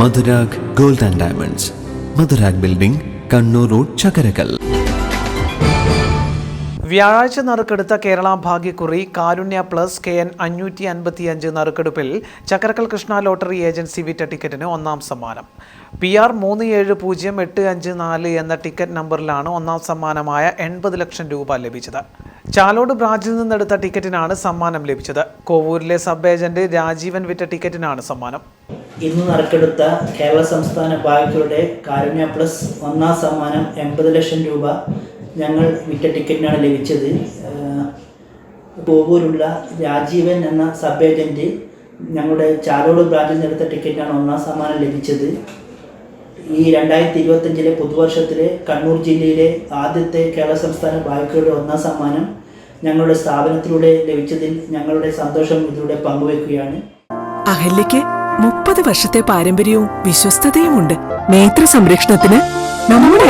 Madhurag gold and diamonds. Madhurag building Kannur road Chakkarakal. വ്യാഴാഴ്ച നറുക്കെടുത്ത കേരള ഭാഗ്യക്കുറി കാരുണ്യ പ്ലസ് കെ എൻ അഞ്ഞൂറ്റി അൻപത്തിയഞ്ച് നറുക്കെടുപ്പിൽ ചക്കരക്കൽ കൃഷ്ണ ലോട്ടറി ഏജൻസി വിറ്റ ടിക്കറ്റിന് ഒന്നാം സമ്മാനം. പി ആർ മൂന്ന് ഏഴ് പൂജ്യം എട്ട് അഞ്ച് നാല് എന്ന ടിക്കറ്റ് നമ്പറിലാണ് ഒന്നാം സമ്മാനമായ എൺപത് ലക്ഷം രൂപ ലഭിച്ചത്. ചാലോട് ബ്രാഞ്ചിൽ നിന്നെടുത്ത ടിക്കറ്റിനാണ് സമ്മാനം ലഭിച്ചത്. കോവൂരിലെ സബ് ഏജന്റ് രാജീവൻ വിറ്റ ടിക്കറ്റിനാണ് സമ്മാനം. ഇന്ന് നറുക്കെടുത്ത കേരള സംസ്ഥാന ബാങ്കുകളുടെ കാരുണ്യ പ്ലസ് ഒന്നാം സമ്മാനം എൺപത് ലക്ഷം രൂപ ഞങ്ങൾ വിറ്റ ടിക്കറ്റിനാണ് ലഭിച്ചത്. കോവൂരുള്ള രാജീവൻ എന്ന സബ് ഏജന്റ് ഞങ്ങളുടെ ചാലോട് ബ്രാഞ്ചിൽ നിന്നെടുത്ത ടിക്കറ്റാണ് ഒന്നാം സമ്മാനം ലഭിച്ചത്. ഈ രണ്ടായിരത്തി ഇരുപത്തഞ്ചിലെ പുതുവർഷത്തിലെ കണ്ണൂർ ജില്ലയിലെ ആദ്യത്തെ കേരള സംസ്ഥാന ബാങ്കുകളുടെ ഒന്നാം സമ്മാനം ഞങ്ങളുടെ സ്ഥാപനത്തിലൂടെ ലഭിച്ചതിൽ ഞങ്ങളുടെ സന്തോഷം ഇതിലൂടെ പങ്കുവയ്ക്കുകയാണ് അഹല്യയ്ക്ക് മുപ്പത് വർഷത്തെ പാരമ്പര്യവും വിശ്വസ്തതയുമുണ്ട്. നേത്ര സംരക്ഷണത്തിന് നമ്മുടെ